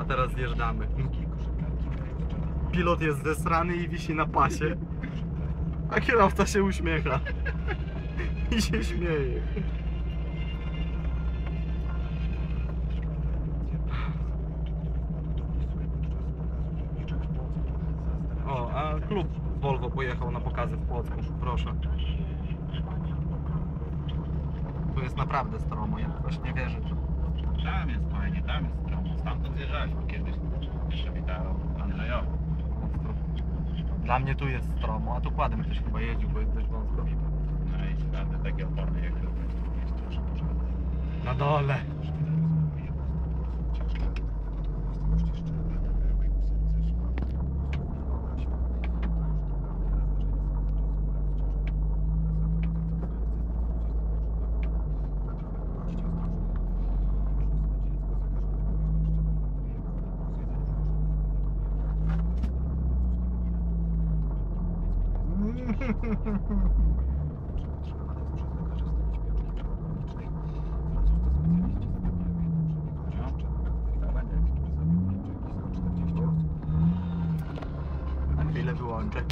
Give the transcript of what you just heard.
a teraz zjeżdżamy. Pilot jest zesrany i wisi na pasie, a kierowca się uśmiecha i się śmieje. O, a klub Volvo pojechał na pokazy w Płocku, proszę. Tu jest naprawdę stromo, ja ktoś nie wierzy. Tam jest fajnie, tam jest stromo. Dla mnie tu jest stromo, a tu kładem ktoś chyba jeździł, bo jest dość wąsko. No i ślady takie opony jak tu. Na dole. Chwilę wyłączę.